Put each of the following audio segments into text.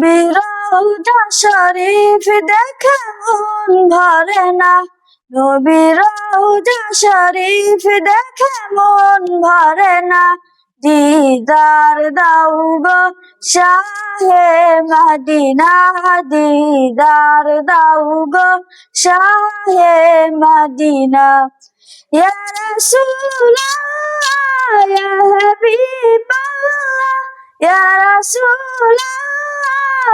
নবীর রওজা শরীফ দেখে মন ভরে না। নবীর রওজা শরীফ দেখে মন ভরে না। দিদার দাও গো শাহে মদিনা, দিদার দাও গো শাহে মদিনা। ইয়া রাসূলুল্লাহ, ইয়া হাবিবাল্লাহ, ইয়া রাসূলুল্লাহ।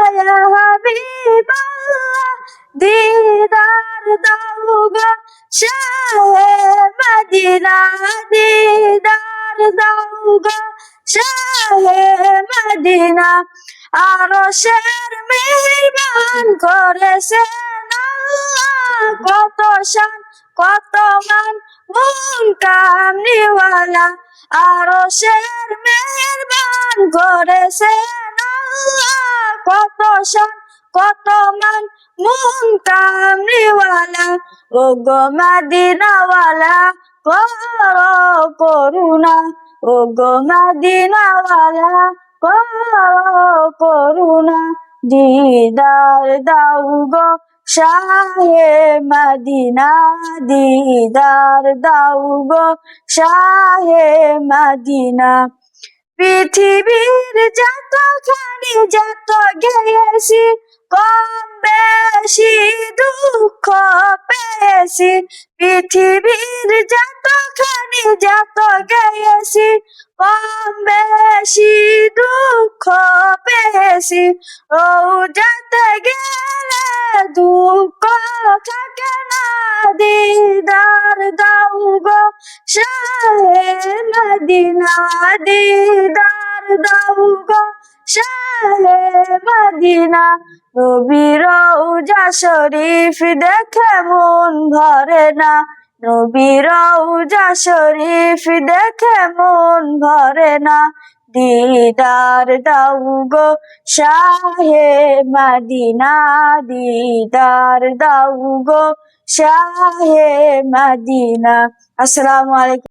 ইয়া হাবিবাল্লাহ দিদার দাও গো শাহে মদিনা, দিদার দাও গো শাহে মদিনা, আরশের মেহমান করেছেন আল্লাহ, কত শান, কত মান, মন কামনিওয়ালা আরশের মেহমান করেছেন কত শান কত মান, মন ও গো মদিনাওয়ালা, করো করুণা ও গো মদিনাওয়ালা, করো করুণা, দিদার দাও গো শাহে মদিনা, দিদার দাও গো শাহে মদিনা। পৃথিবীর যতখানি যত গেছি কম বেশি দুঃখ পেয়েছি। পৃথিবীর যতখানি যত গেছি কম বেশি দুঃখ পেয়েছি। ও যেতে গেলে দুঃখ থাকে না, দিদার দাও। শাহে মদিনা দিদার দাও গো শাহে মদিনা নবীর উজা শরীফ দেখে মন ভরে না। নবীর উজা শরীফ দেখে মন ভরে না। দিদার দাও গো শাহে মদিনা দিদার দাও গো শাহে মদিনা। আসসালামু আলাইকুম।